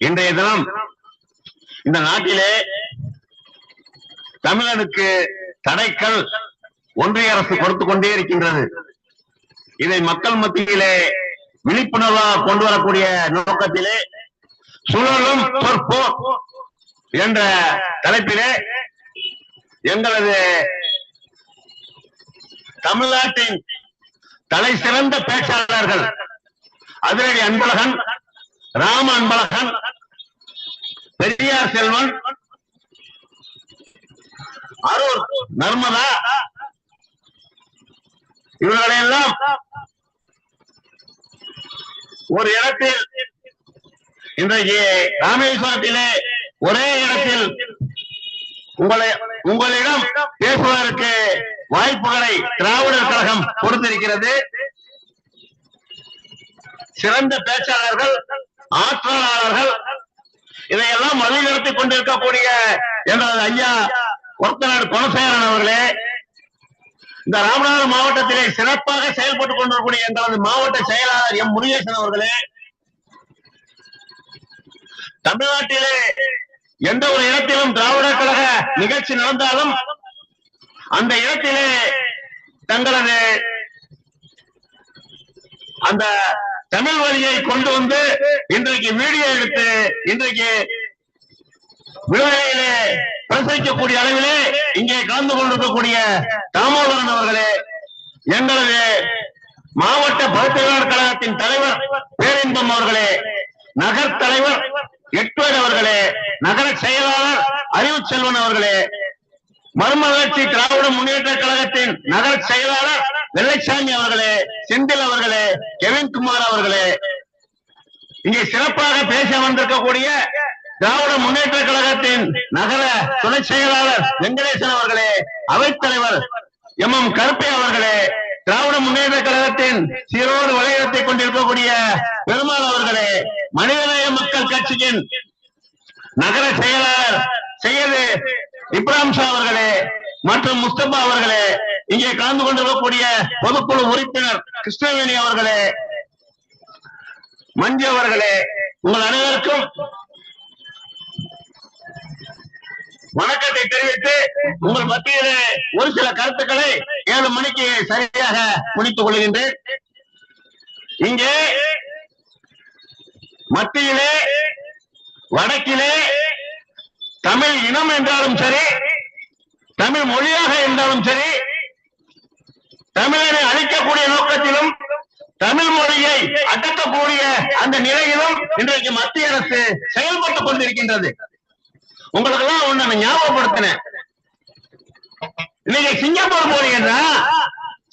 இன்றைய தினம் இந்த நாட்டிலே தமிழனுக்கு தடைக்கள் ஒன்றிய அரசு கொடுத்து கொண்டே இருக்கின்றது. இதை மக்கள் மத்தியிலே விழிப்புணர்வாக கொண்டு வரக்கூடிய நோக்கத்திலே சுழலும் சொற்போர் என்ற தலைப்பிலே எங்களது தமிழ்நாட்டின் தலை சிறந்த பேச்சாளர்கள் அதிரடி அன்பழகன் ராம அன்பழகன் பெரியார் செல்வன். அரூர் நர்மதா. இவர்களையெல்லாம் ஒரு இடத்தில் இன்றைக்கு ராமேஸ்வரத்திலே ஒரே இடத்தில் உங்களை உங்களிடம் பேசுவதற்கு வாய்ப்புகளை திராவிடர் கழகம் கொடுத்திருக்கிறது. சிறந்த பேச்சாளர்கள் ஆற்றலாளர்கள். இதையெல்லாம் வழிநடத்தி கொண்டிருக்கக்கூடிய எங்களது ஐயா ஒருத்தநாடு குணசேகரன் அவர்களே. இந்த ராமநாதர் மாவட்டத்திலே சிறப்பாக செயல்பட்டுக் கொண்டிருக்கக்கூடிய எங்களது மாவட்ட செயலாளர் எம் முருகேசன் அவர்களே. தமிழ்நாட்டிலே எந்த ஒரு இடத்திலும் திராவிட கழக நிகழ்ச்சி நடந்தாலும் அந்த இடத்திலே தங்களது அந்த தமிழ் வழியை கொண்டு வந்து இன்றைக்கு வீடியோ எடுத்து இன்றைக்கு விடுதலையிலே பிரசரிக்கக்கூடிய அளவிலே இங்கே கலந்து கொண்டிருக்கக்கூடிய தாமோதரன் அவர்களே எங்களது மாவட்ட பகுத்தறிவாளர் கழகத்தின் தலைவர் பேரின்பம் அவர்களே நகர் தலைவர் எட்வேட் அவர்களே நகர செயலாளர் அறிவு செல்வன் அவர்களே மறுமலர்ச்சி திராவிட முன்னேற்ற கழகத்தின் நகர செயலாளர் வெள்ளைச்சாமி அவர்களே செந்தில் அவர்களே கெவின்குமார் அவர்களே. இங்கே சிறப்பாக பேச வந்திருக்கக்கூடிய திராவிட முன்னேற்ற கழகத்தின் நகர துணை செயலாளர் வெங்கடேசன் அவர்களே அவைத்தலைவர் எம். எம். கருப்பை அவர்களே திராவிட முன்னேற்ற கழகத்தின் சீரோடு வளையத்தை கொண்டிருக்கக்கூடிய பெருமாள் அவர்களே மனிதநேய மக்கள் கட்சியின் நகர செயலாளர் செய்யது இப்ராம் ஷா அவர்களே மற்றும் முஸ்தபா அவர்களே இங்கே கலந்து கொண்டிருக்கக்கூடிய பொதுக்குழு உறுப்பினர் கிருஷ்ணவேணி அவர்களே மஞ்சு அவர்களே உங்கள் அனைவருக்கும் வணக்கத்தை தெரிவித்து உங்கள் மத்தியிலே ஒரு சில கருத்துக்களை ஏழு மணிக்கு சரியாக முடித்துக் கொள்கின்றேன். இங்கே மத்தியிலே வடக்கிலே தமிழ் இனம் என்றாலும் சரி தமிழ் மொழியாக இருந்தாலும் சரி தமிழனை அழிக்கக்கூடிய நோக்கத்திலும் தமிழ் மொழியை அடக்கக்கூடிய அந்த நிலையிலும் இன்றைக்கு மத்திய அரசு செயல்பட்டுக் கொண்டிருக்கின்றது. உங்களுக்கு எல்லாம் ஒண்ணு நான் ஞாபகப்படுத்தினேன். இன்னைக்கு சிங்கப்பூர் போறீங்கன்னா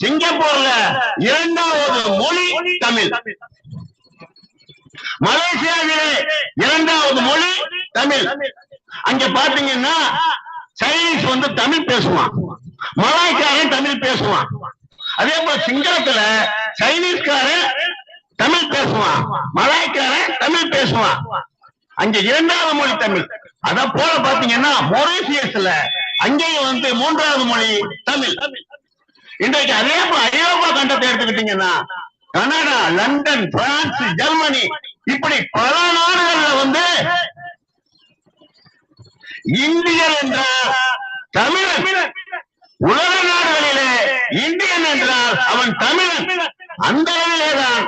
சிங்கப்பூர்ல இரண்டாவது மொழி தமிழ். மலேசியாவிலே இரண்டாவது மொழி தமிழ். அங்க பாத்தீங்கன்னா சைனீஸ் வந்து தமிழ் பேசுவான். மலாய்க்காரன் தமிழ் பேசுவான். அதே போல சிங்களத்துல சைனீஸ்காரன் தமிழ் பேசுவான் மலாய்க்காரன் தமிழ் பேசுவான். அங்க இரண்டாவது மொழி தமிழ். அத போல பாத்தீங்கன்னா மொரீசியஸ்ல அங்கேயும் வந்து மூன்றாவது மொழி தமிழ். இன்றைக்கு அதே போல ஐரோப்பா கண்டத்தை எடுத்துக்கிட்டீங்கன்னா கனடா லண்டன் பிரான்ஸ் ஜெர்மனி இப்படி பல நாடுகள்ல வந்து இந்தியர் என்றால் தமிழ் உலக நாடுகளிலே இந்தியன் என்றால் அவன் தமிழன் அந்த அளவிலேதான்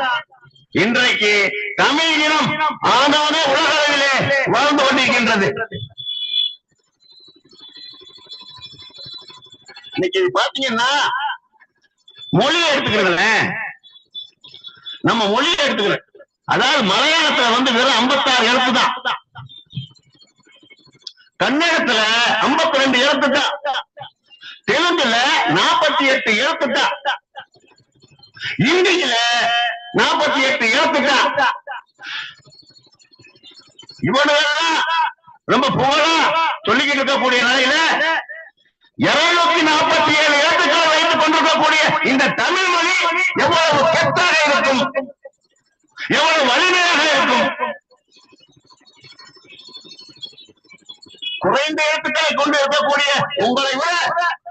இன்றைக்கு தமிழ் இனம் ஆனவனே உலக அளவிலே வாழ்ந்து கொண்டிருக்கின்றது. இன்னைக்கு பாத்தீங்கன்னா மொழியை எடுத்துக்கிறதுல. நம்ம மொழியை எடுத்துக்கிறோம். அதாவது மலையாளத்துல வந்து வெறும் ஐம்பத்தாறு எழுத்து தான். கன்னடத்துல ஐம்பத்தி ரெண்டு எழுத்து தான். தெலுங்குல நாற்பத்தி எட்டு எழுத்து இந்தியில நாற்பத்தி எட்டு எழுத்து தான் இவனுதான் ரொம்ப புகழா சொல்லிக்கிட்டு இருக்கக்கூடிய நிலையில இருநூத்தி நாற்பத்தி ஏழு எழுத்துக்களை வைத்துக் கொண்டிருக்கக்கூடிய இந்த தமிழ் மொழி எவ்வளவு கெத்தாக இருக்கும்? எவ்வளவு வலிமையாக இருக்கும்? குறைந்த எழுத்துக்களை கொண்டு இருக்கக்கூடிய உங்களை விட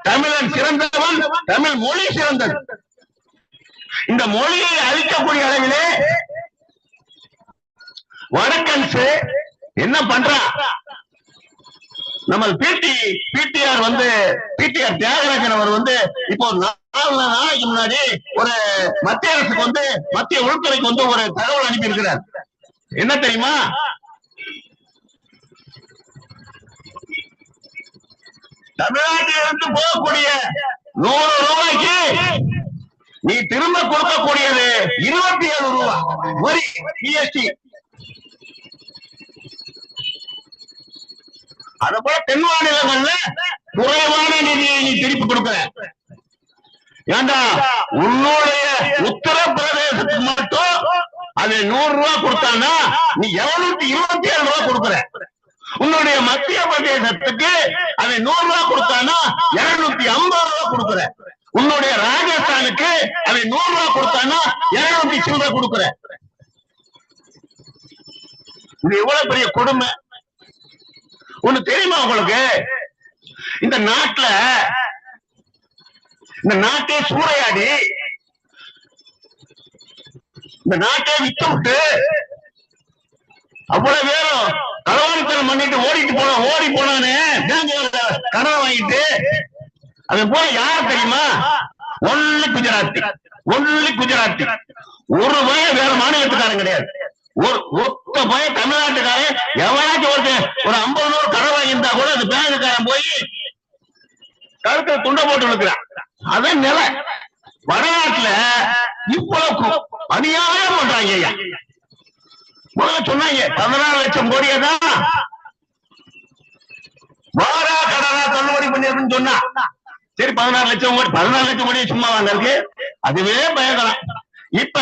தமிழன் சிறந்தவன் தமிழ் மொழி சிறந்தது. இந்த மொழியை அழிக்கக்கூடிய அளவிலே வடக்கன்ஸ் என்ன பண்றா? நம்ம பிடி பிடிஆர் வந்து பிடிஆர் தியாகராஜன் அவர் வந்து இப்போ நாலு நாளைக்கு முன்னாடி ஒரு மத்திய அரசுக்கு வந்து மத்திய உள்துறைக்கு வந்து ஒரு தகவல் அனுப்பி இருக்கிறார் என்ன தெரியுமா? தமிழ்நாட்டிலிருந்து போகக்கூடிய நூறு ரூபாய்க்கு நீ திரும்ப கொடுக்கக்கூடியது இருபத்தி ஏழு ரூபாய் வரி ஜிஎஸ்டி அது போல தென் மாநிலங்கள்ல குறைவான நிதியை நீ திருப்பி கொடுக்கற ஏண்டா? உன்னுடைய உத்தரப்பிரதேசத்துக்கு மட்டும் அது நூறு ரூபாய் கொடுத்தான்னா நீ இருநூத்தி இருபத்தி ஏழு ரூபாய் கொடுக்குற. உன்னுடைய மத்திய பிரதேசத்துக்கு அதை நூறு ரூபாய் கொடுத்தானா? இருநூத்தி ஐம்பது ரூபாய் கொடுக்குற உன்னுடைய ராஜஸ்தானுக்கு அதை நூறு ரூபாய் கொடுத்தானா? இருநூத்தி சில்லரை கொடுக்குற இது எவ்வளவு பெரிய கொடுமை? ஒண்ணு தெரியுமா உங்களுக்கு? இந்த நாட்டுல இந்த நாட்டை சூறையாடி இந்த நாட்டை விட்டு விட்டு அவ்வளவு பேரும் களவாணித்தனம் பண்ணிட்டு ஓடிட்டு போன ஓடி போனானே பேங்க்ல கடன் வாங்கிட்டு அவன் போய் யார் தெரியுமா? ஒன்னு குஜராத்தி ஒன்னு குஜராத்தி. ஒரு பயம் வேற மாநிலத்துக்காரன் கிடையாது. ஒரு ஒத்த பயம் தமிழ்நாட்டுக்காரன். எவனாச்சும் ஒருத்தன் ஒரு ஐம்பது நூறு கடன் வாங்கியிருந்தா கூட அந்த பேங்குக்காரன் போய் கழுத்துல துண்டை போட்டு விழுக்கிறான் அதான் நிலை. வடநாட்டுல இவ்வளவு அநியாயம் பண்றாங்க ஐயா முதல்ல சொன்னாங்க பதினாறு லட்சம் கோடியை தான் வாரா கடனா தள்ளுபடி பண்ணிருக்குன்னு சொன்னா. சரி பதினாறு லட்சம் கோடி பதினாறு லட்சம் கோடி சும்மா வாங்கறதுக்கு அதுவே பயங்கரம். இப்ப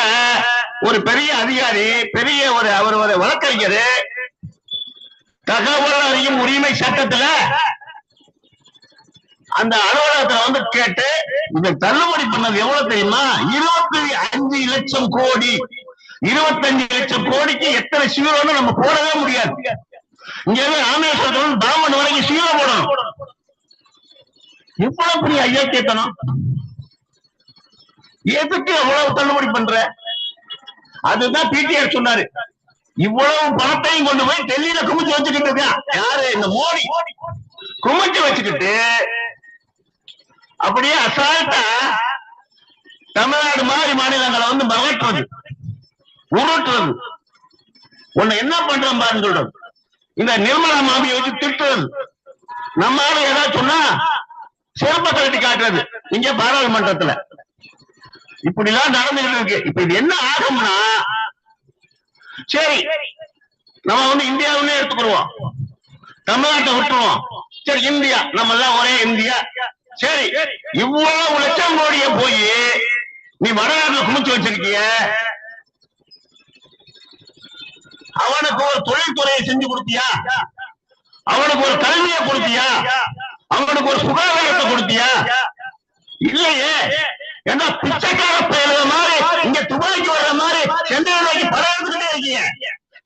ஒரு பெரிய அதிகாரி பெரிய ஒரு அவர் ஒரு வழக்கறிஞர் தகவல் அறியும் உரிமை சட்டத்துல அந்த அலுவலகத்துல வந்து கேட்டு இந்த தள்ளுபடி பண்ணது எவ்வளவு தெரியுமா? இருபத்தி அஞ்சு லட்சம் கோடி. இருபத்தஞ்சு லட்சம் கோடிக்கு எத்தனை சீரோன்னு நம்ம போடவே முடியாது. இங்க இருந்து ராமேஸ்வரத்துல இருந்து பாமன் வரைக்கும் சீரோ போடணும். இவ்வளவு பெரிய ஐயாக்கியத்தனம் எதுக்கு எவ்வளவு தள்ளுபடி பண்ற? அதுதான் பிடிஆர் சொன்னாரு. இவ்வளவு பணத்தையும் கொண்டு போய் டெல்லியில குமிச்சு வச்சுக்கிட்டு இருக்கான். யாரு? இந்த மோடி. குமிச்சு வச்சுக்கிட்டு அப்படியே அசால்ட்டா தமிழ்நாடு மாதிரி மாநிலங்களை வந்து மகற்றுறது. உருட்டுறது. உன்னை என்ன பண்றோம் பாருன்னு சொல்றது. இந்த நிர்மலா மாமியை வச்சு திட்டுறது. நம்ம ஆளு ஏதாவது சொன்னா சிறப்ப கழட்டி காட்டுறது. இங்க பாராளுமன்றத்துல. இப்படி எல்லாம் நடந்துகிட்டு இருக்கு. இப்ப இது என்ன ஆகும்னா சரி நம்ம வந்து இந்தியாவுன்னு எடுத்துக்கிடுவோம். தமிழ்நாட்டை விட்டுருவோம். சரி இந்தியா. நம்ம எல்லாம் ஒரே இந்தியா. சரி இவ்வளவு லட்சம் கோடிய போய் நீ வரலாறு குமிச்சு வச்சிருக்கிய. அவனுக்கு ஒரு தொழில்துறையை செஞ்சு கொடுத்தியா அவனுக்கு ஒரு கல்வியை கொடுத்தியா அவனுக்கு ஒரு சுகாதாரத்தை கொடுத்தியா இல்லையே ஏன்னா பிச்சைக்காக பயலுக மாதிரி இங்க துபாய்க்கு வர்ற மாதிரி சென்னை நோக்கி படம் இருக்கீங்க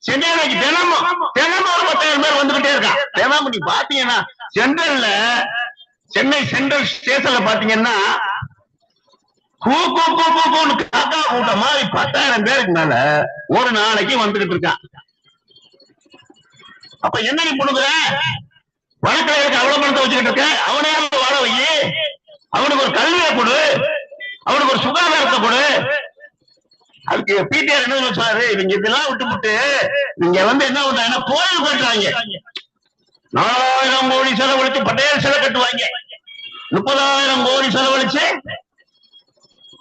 சென்னை நோக்கி தினமும் தினமும் ஒரு பத்தாயிரம் பேர் வந்துகிட்டே இருக்கான் தினமும் நீ பாத்தீங்கன்னா சென்ட்ரல்ல சென்னை சென்ட்ரல் ஸ்டேஷன்ல பாத்தீங்கன்னா கூ கூ கூ கூ கூன்னு காக்கா கூட்டம் மாதிரி பத்தாயிரம் பேருக்கு மேல ஒரு நாளைக்கு வந்துகிட்டு இருக்கான் அப்ப என்ன நீ பண்ணுற வழக்கறிஞருக்கு அவ்வளவு பணத்தை வச்சுக்கிட்டு இருக்க. அவனே வாழ வை? அவனுக்கு ஒரு கல்வியை கொடு. அவனுக்கு ஒரு சுகாதாரத்தை கொடு. அதுக்கு பிடிஆர் என்ன சொன்னாரு? இவங்க இதெல்லாம் விட்டு விட்டு இங்க வந்து என்ன பண்றாங்கன்னா கோயில் கட்டுறாங்க. நாலாயிரம் கோடி செலவழிச்சு பட்டேல் சிலை கட்டுவாங்க. முப்பதாயிரம் கோடி செலவழிச்சு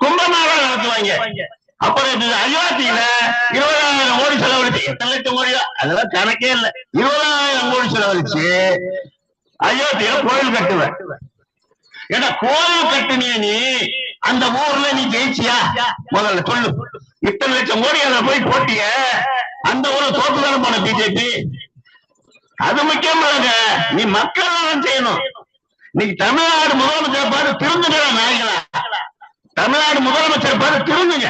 கும்பமேளா நடத்துவாங்க. அப்புறம் அயோத்தியில இருபதாயிரம் கோடி செலவழிச்சு எத்தனை லட்சம் கோடியா அதெல்லாம் கணக்கே இல்ல. இருபதாயிரம் கோடி செலவழிச்சு அயோத்தியில கோயில் கட்டுவேன் ஏன்னா கோயில் கட்டுனிய நீ? அந்த ஊர்ல நீ ஜெயிச்சியா? முதல்ல சொல்லு. இத்தனை லட்சம் கோடி அதுல போய் போட்டிய? அந்த ஊர்ல தோத்து தானே போன பிஜேபி? அது முக்கியம் நீ மக்கள் நலன் செய்யணும். இன்னைக்கு தமிழ்நாடு முதலமைச்சர் பாரு திருந்துங்க தமிழ்நாடு முதலமைச்சர் பாரு திருந்துங்க.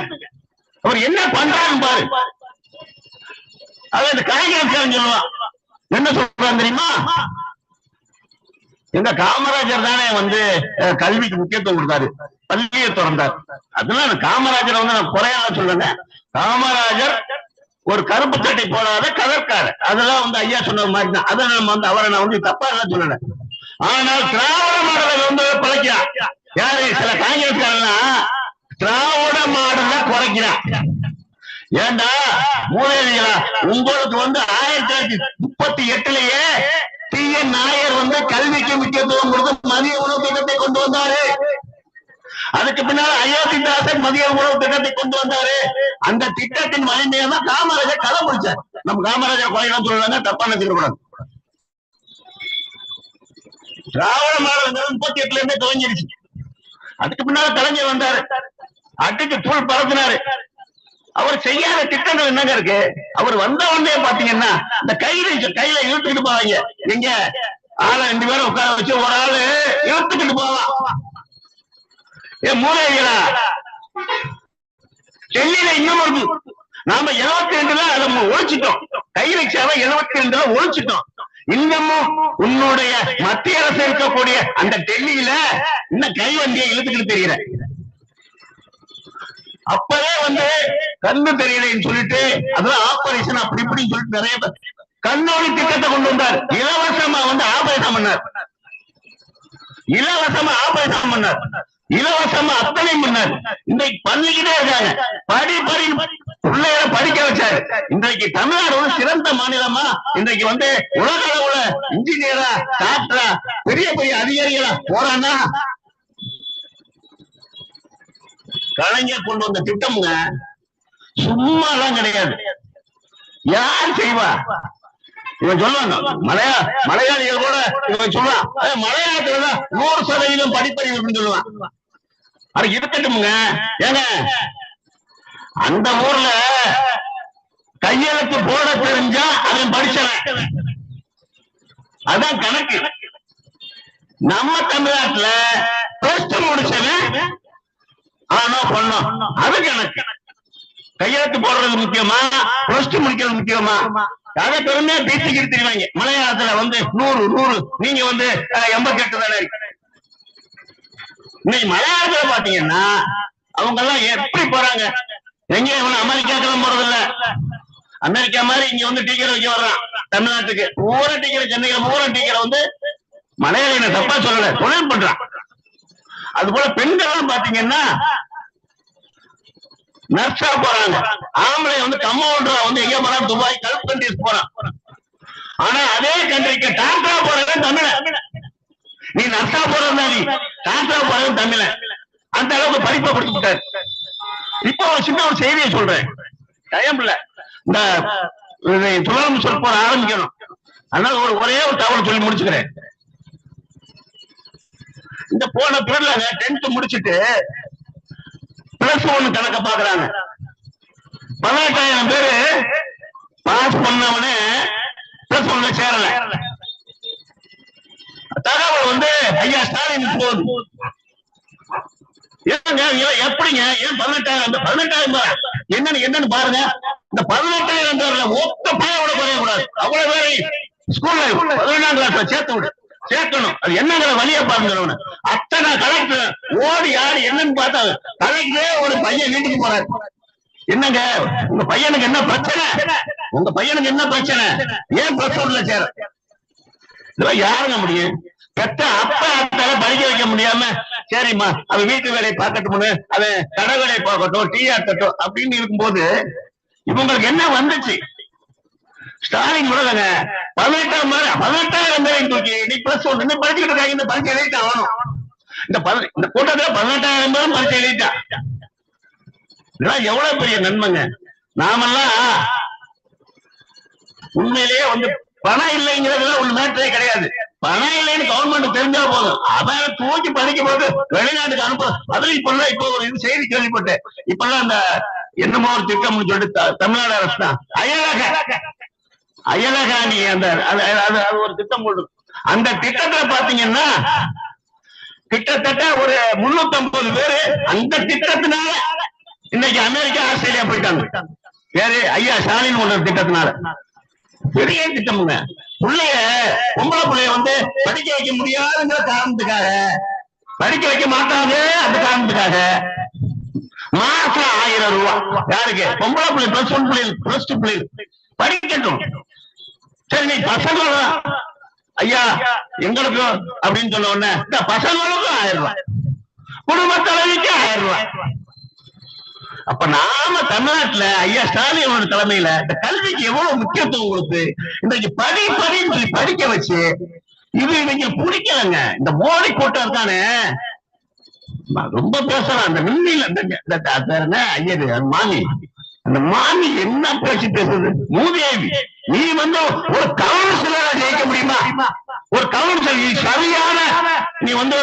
அவர் என்ன பண்றாருன்னு பாரு. அதான் இந்த காய்கறி சொல்லுவான். என்ன சொல்றான் தெரியுமா? எங்க காமராஜர் தானே வந்து கல்விக்கு முக்கியத்துவம் கொடுத்தாரு. பள்ளியை திறந்தார். அதனால காமராஜரை காமராஜர் வந்து நான் குறையால சொல்லுங்க காமராஜர் ஒரு கருப்பு சட்டை போடாத கதற்கார அதெல்லாம் வந்து ஐயா சொன்ன மாதிரி தான் அதை நம்ம வந்து அவரை நான் வந்து தப்பா எல்லாம் சொல்லல. ஆனால் திராவிட மாடலை வந்து குறைக்கிறான் யாரு? சில காங்கிரஸ்காரன் திராவிட மாடல குறைக்கிறான் ஏண்டா? மூதேவிகளா உங்களுக்கு வந்து ஆயிரத்தி தொள்ளாயிரத்தி முப்பத்தி எட்டுலயே டி என் நாயர் வந்து கல்விக்கு முக்கியத்துவம் கொடுத்து மதிய உணவு திட்டத்தை கொண்டு வந்தாரு. அதுக்கு பின்னால அயோத்திதாசன் மதிய உணவு திட்டத்தை கொண்டு வந்தாரு. அந்த திட்டத்தின் வலிமையை தான் காமராஜர் கதை முடிச்சார். நம்ம காமராஜர் கொலையெல்லாம் சொல்றாங்க தப்பான நினைச்சுக்கூடாது திராவிட மாடல் முப்பத்தி எட்டுல இருந்தே துவங்கிருச்சு அதுக்கு பின்னால கலைஞர் வந்தாரு. அட்டுக்கு தூள் பறக்குனாரு அவர் செய்யாத திட்டங்கள் என்னங்க இருக்கு? அவர் வந்த உடனே பாத்தீங்கன்னா இந்த கையில கையில இழுத்துக்கிட்டு போவாங்க. எங்க ஆளை ரெண்டு பேரும் உட்கார வச்சு ஒரு ஆளு இழுத்துக்கிட்டு போவான். ஏ மூளைகளா டெல்லியில இன்னும் இருக்கு. நாம எழுபத்தி ரெண்டுல அதை ஒழிச்சிட்டோம். கை ரிக்ஷாவை எழுபத்தி ரெண்டுல ஒழிச்சிட்டோம். இன்னமும் உன்னுடைய மத்திய அரசு இருக்கக்கூடிய அந்த டெல்லியில இன்னும் கை வண்டியை இழுத்துக்கிட்டு தெரியல அப்பவே வந்து கண்ணு தெரியலைன்னு சொல்லிட்டு அதெல்லாம் ஆபரேஷன் அப்படி இப்படின்னு சொல்லிட்டு நிறைய கண்ணோடி திட்டத்தை கொண்டு வந்தார். இலவசமா வந்து ஆபரேஷன் பண்ணார். இலவசமா ஆபரேஷன் பண்ணார். இலவசமா அத்தனை பண்ணார். இன்றைக்கு பண்ணிக்கிட்டே இருக்காங்க. படி படி பிள்ளைகளை படிக்க வச்சாரு. இன்றைக்கு தமிழ்நாடு ஒரு சிறந்த மாநிலமா? இன்றைக்கு வந்து உலக அளவுல இன்ஜினியரா டாக்டரா பெரிய பெரிய அதிகாரிகளா போறான்னா கலைஞர் கொண்டு வந்த திட்டம்ங்க சும்மா எல்லாம் கிடையாது. யார் செய்வா? இவன் சொல்லுவாங்க மலையா மலையாளிகள் கூட இவன் சொல்லுவான் மலையாளத்துல நூறு சதவீதம் படிப்பறிவு அப்படின்னு சொல்லுவான். அது இருக்கட்டும்ங்க ஏங்க அந்த ஊர்ல கையெழுத்து போட தெரிஞ்சா அவன் படிச்சவன். அதான் கணக்கு. நம்ம தமிழ்நாட்டுல பிளஸ் ஆனோ பொண்ணோ அது கணக்கு கையெழுத்து போடுறது முக்கியமா? பிளஸ் டூ முடிக்கிறது முக்கியமா? அதை பெருமையா பேசிக்கிட்டு தெரிவாங்க மலையாளத்துல வந்து நூறு நூறு நீங்க வந்து எண்பத்தி எட்டு தானே இருக்கு. இன்னைக்கு மலையாளத்துல பாத்தீங்கன்னா அவங்க எல்லாம் எப்படி போறாங்க? எங்க இவன் அமெரிக்காக்கெல்லாம் போறது இல்ல அமெரிக்கா மாதிரி இங்க வந்து டீக்கர் வைக்க வர்றான். தமிழ்நாட்டுக்கு. பூரா டீக்கர் சென்னையில பூரா டீக்கரை வந்து மலையாளியில தப்பா சொல்லல தொழில் பண்றான். அது போல பெண்கள் எல்லாம் பாத்தீங்கன்னா நர்ஸா போறாங்க. ஆம்பளை வந்து கம்பவுண்டரா வந்து எங்க போறான் துபாய் கல்ஃப் கண்ட்ரிஸ் போறான். ஆனா அதே கண்ட்ரிக்கு டாக்டரா போறவன் தமிழ. நீ நர்ஸா போறதா நீ டாக்டரா போறவன் தமிழ. அந்த அளவுக்கு படிப்பை கொடுத்துட்டாரு. இப்ப இப்போ ஒரு சின்ன ஒரு செய்தியை சொல்றேன். டைம் இல்ல இந்த துலாம் சொல் போற ஆரம்பிக்கணும். அதனால ஒரு ஒரே ஒரு தகவல் சொல்லி முடிச்சுக்கிறேன். இந்த போன பேர்ல டென்த் முடிச்சிட்டு பிளஸ் ஒன் கணக்க பாக்குறாங்க பதினெட்டாயிரம் பேரு பாஸ் பண்ணவனே பிளஸ் ஒன்ல சேரல. தகவல் வந்து ஐயா ஸ்டாலின் போகுது ஏங்க ஏன் எப்படிங்க? ஏன் பதினெட்டாயிரம் அந்த பதினெட்டாயிரம் என்னன்னு என்னன்னு பாருங்க. இந்த பதினெட்டாயிரம் பேர்ல ஒத்த கூட குறைய கூடாது அவ்வளவு பேரை ஸ்கூல்ல பதினொன்றாம் கிளாஸ்ல சேர்த்து விடு. சேர்க்கணும் அது என்னங்கிற வழியை பாருங்க அத்தனை கலெக்டர் ஓடி யாரு என்னன்னு பார்த்தா கலெக்டரே ஒரு பையன் வீட்டுக்கு போறாரு. என்னங்க? உங்க பையனுக்கு என்ன பிரச்சனை? உங்க பையனுக்கு என்ன பிரச்சனை? ஏன் பிரச்சனை சேர? இதெல்லாம் யாருங்க முடியும்? பெத்த அப்பா அத்தால படிக்க வைக்க முடியாம சரிம்மா அவன் வீட்டு வேலையை பார்க்கட்டும் அவன் கடை வேலையை பார்க்கட்டும் டீ ஆட்டட்டும் அப்படின்னு இருக்கும்போது இவங்களுக்கு என்ன வந்துச்சு? ஸ்டாலின் கூடங்க பதினெட்டாம் பேர் பதினெட்டாயிரம் பேரை தூக்கி நீ பிளஸ் ஒன் இன்னும் படிச்சுட்டு இருக்காங்க இந்த பரிசு எழுதிட்டா ஆகணும் இந்த இந்த கூட்டத்துல பதினெட்டாயிரம் பேரும் பரிசு எழுதிட்டா. இதெல்லாம் எவ்வளவு பெரிய நன்மைங்க. நாமெல்லாம் உண்மையிலேயே வந்து பணம் இல்லைங்கிறதுல ஒரு மேட்டரே கிடையாது. பணம் இல்லைன்னு கவர்மெண்ட் தெரிஞ்சா போதும். அவன் தூக்கி படிக்கும் போது வெளிநாட்டுக்கு அனுப்ப அதுல இப்ப இப்ப இப்போ ஒரு இது செய்தி கேள்விப்பட்டேன். இப்ப எல்லாம் அந்த என்னமோ ஒரு திட்டம்னு சொல்லிட்டு தமிழ்நாடு அரசு தான். அயலாக அயலகாணி அந்த அது அது- ஒரு திட்டம் போடு அந்த திட்டத்துல பாத்தீங்கன்னா கிட்டத்தட்ட ஒரு முன்னூத்தி ஐம்பது பேரு அந்த திட்டத்தினால இன்னைக்கு அமெரிக்கா ஆஸ்திரேலியா போயிட்டாங்க. பேரு ஐயா ஸ்டாலின் ஒரு திட்டத்தினால. பெரிய திட்டம்ங்க? பிள்ளைய பொம்பளை பிள்ளைய வந்து படிக்க வைக்க முடியாதுங்கிற காரணத்துக்காக படிக்க வைக்க மாட்டாங்க அந்த காரணத்துக்காக. மாசம் ஆயிரம் ரூபாய் யாருக்கு? பொம்பளை பிள்ளை பிளஸ் ஒன் பிள்ளைகள் பிளஸ் டூ பிள்ளைகள் படிக்கட்டும். சரி நீ பசங்க ஐயா எங்களுக்கும் அப்படின்னு சொன்ன உடனே இந்த பசங்களுக்கும் ஆயிரம் ரூபாய் குடும்ப தலைவிக்கு ஆயிரம் ரூபாய் அப்ப நாம தமிழ்நாட்டுல ஐயா ஸ்டாலினோட தலைமையில இந்த கல்விக்கு எவ்வளவு முக்கியத்துவம் கொடுத்து இன்றைக்கு படி படின்னு படிக்க வச்சு இது இவங்க பிடிக்கலங்க. இந்த மோடி கூட்டம் இருக்கானே ரொம்ப பேசுறேன் அந்த மின்னில ஐயரு அந்த மாமி. அந்த மாமி என்ன பேச்சு பேசுது? மூதேவி நீ வந்து ஒரு கவுன்சிலரா ஜெயிக்க முடியுமா? ஒரு கவுன்சிலர் நீ சரியான நீ வந்து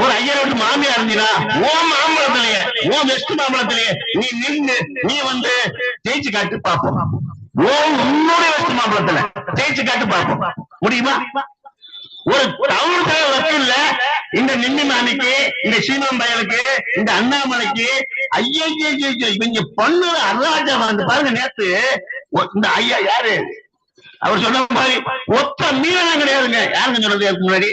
ஒரு ஐயரோட மாமியா இருந்தீனா ஓ மாம்பழத்திலேயே ஓ வெஸ்ட் மாம்பழத்திலேயே நீ நின்று நீ வந்து ஜெயிச்சு காட்டு பார்ப்போம். ஓ உன்னுடைய வெஸ்ட் மாம்பழத்துல ஜெயிச்சு காட்டு பார்ப்போம். முடியுமா? ஒரு தமிழ்களை இல்ல இந்த நின்னிமானிக்கு இந்த சீமான் பயலுக்கு இந்த அண்ணாமலைக்கு ஐயா இவங்க பண்ணுற அராஜகம் வந்து பாருங்க நேத்து. இந்த ஐயா யாரு? அவர் சொன்ன மாதிரி ஒத்த மீனம் கிடையாதுங்க. யாருங்க சொன்னது முன்னாடி?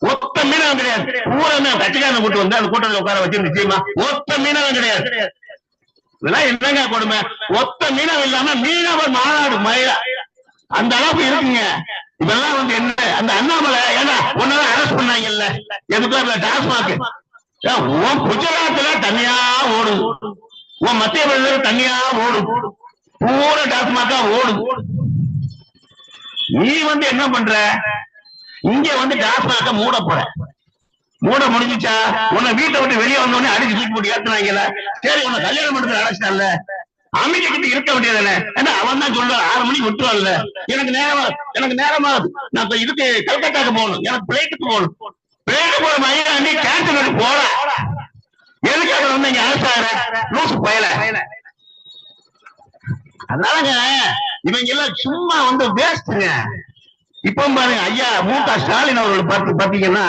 ஒத்த மீனம் கிடையாது. பூரா கட்சிக்காரன் கூட்டு வந்து அந்த கூட்டத்தில் உட்கார வச்சு நிச்சயமா ஒத்த மீனம் கிடையாது. இதெல்லாம் என்னங்க கொடுமை? ஒத்த மீனம் இல்லாம மீனவர் மாநாடு மயிலா. அந்த அளவுக்கு இருக்குங்க. இதெல்லாம் வந்து என்ன? அந்த அண்ணாமலை ஏன்னா உன்னதான் அரெஸ்ட் பண்ணாங்கல்ல? எதுக்கு அந்த டாஸ்மாக் உன் குஜராத்ல தனியா ஓடும் உன் மத்திய பிரதேச தனியா ஓடும் பூரா டாஸ்மாக்கா ஓடும் நீ வந்து என்ன பண்ற? இங்க வந்து டாஸ்மாக மூட போற. மூட முடிஞ்சுச்சா? உன்னை வீட்டை விட்டு வெளியே வந்தோடனே அடிச்சு தூக்கி போட்டு ஏத்துனாங்கல்ல? சரி உன்னை கல்யாணம் பண்றது அடைச்சிட்டான்ல அமைதி கிட்ட இருக்க வேண்டியதுதானே? ஏன்னா அவன் தான் சொல்ற ஆறு மணிக்கு விட்டுருவான்ல. எனக்கு நேரம் எனக்கு நேரமா நான் இப்ப இதுக்கு கல்கத்தாக்கு போகணும். எனக்கு பிளேட்டுக்கு போகணும். பிளேட்டு போற நீ கேன்சல் போற. எதுக்காக வந்து இங்க அரசாரு லூசு பயல. அதனாலங்க இவங்க எல்லாம் சும்மா வந்து வேஸ்ட்டுங்க இப்ப பாருங்க ஐயா மு க ஸ்டாலின் அவர்கள் பார்த்து பாத்தீங்கன்னா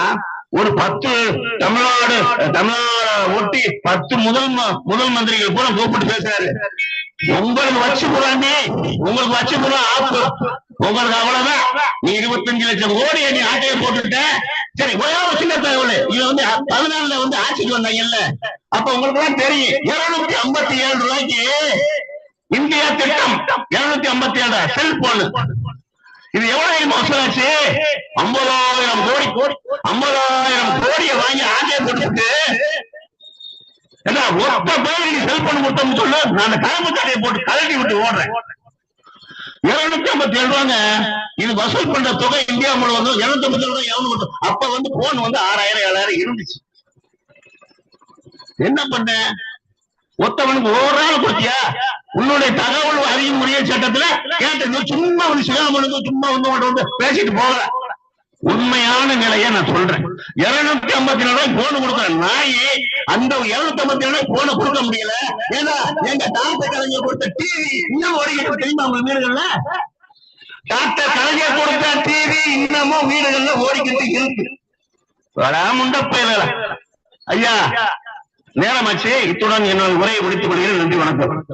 ஒரு பத்து தமிழ்நாடு தமிழ்நாடு ஒட்டி பத்து முதல் முதல் மந்திரிகள் கூட கூப்பிட்டு பேசுறாரு. உங்களுக்கு வச்சு புறாண்டி உங்களுக்கு வச்சு புறா ஆப்பு. உங்களுக்கு அவ்வளவுதான். நீ இருபத்தஞ்சு லட்சம் கோடியை நீ ஆட்டையை போட்டுட்ட. சரி ஒரே ஒரு சின்ன தகவல். இது வந்து பதினாலுல வந்து ஆட்சிக்கு வந்தாங்கல்ல. அப்ப உங்களுக்கு எல்லாம் தெரியும். இருநூத்தி ஐம்பத்தி ஏழு ரூபாய்க்கு இந்தியா திட்டம். இருநூத்தி ஐம்பத்தி ஏழு செல்போன். இது எவ்வளவு வசூலாச்சு ஐம்பதாயிரம் கோடி. கோடி ஐம்பதாயிரம் கோடியை வாங்கி ஆட்டையை போட்டுட்டு என்ன ஒத்த பேருக்கு செல்போன் கொடுத்தோம்னு சொல்லு? நான் அந்த கரும்பு தடையை போட்டு கழட்டி விட்டு ஓடுறேன். இருநூத்தி ஐம்பத்தி ஏழு ரூபாங்க. இது வசூல் பண்ற தொகை இந்தியா முழுவதும் இருநூத்தி ஐம்பத்தி ஏழு ரூபாய் எவ்வளவு அப்ப வந்து போன் வந்து ஆறாயிரம் ஏழாயிரம் இருந்துச்சு. என்ன பண்ண? ஒத்தவனுக்கு ஒரு நாள் கொடுத்தியா? உன்னுடைய தகவல் அறியும் முறைய சட்டத்துல கேட்டு சும்மா வந்து சிகாமனுக்கு சும்மா வந்து உன்கிட்ட வந்து பேசிட்டு போகல உண்மையான நிலையை நான் சொல்றேன். இருநூத்தி ஐம்பத்தி நாலு ரூபாய் போன கொடுக்குறேன் நாய் அந்த இருநூத்தி ஐம்பத்தி நாலு ரூபாய் போன கொடுக்க முடியல. ஏன்னா எங்க டாக்டர் கலைஞர் கொடுத்த டிவி இன்னும் ஓடிக்கிட்டு தெரியுமா உங்க வீடுகள்ல? டாக்டர் கலைஞர் கொடுத்த டிவி இன்னமும் வீடுகள்ல ஓடிக்கிட்டு இருக்கு. வராமுண்ட பயல. ஐயா நேரமாச்சு. இத்துடன் என்னோட உரையை முடித்துக் கொள்கிறேன். நன்றி வணக்கம்.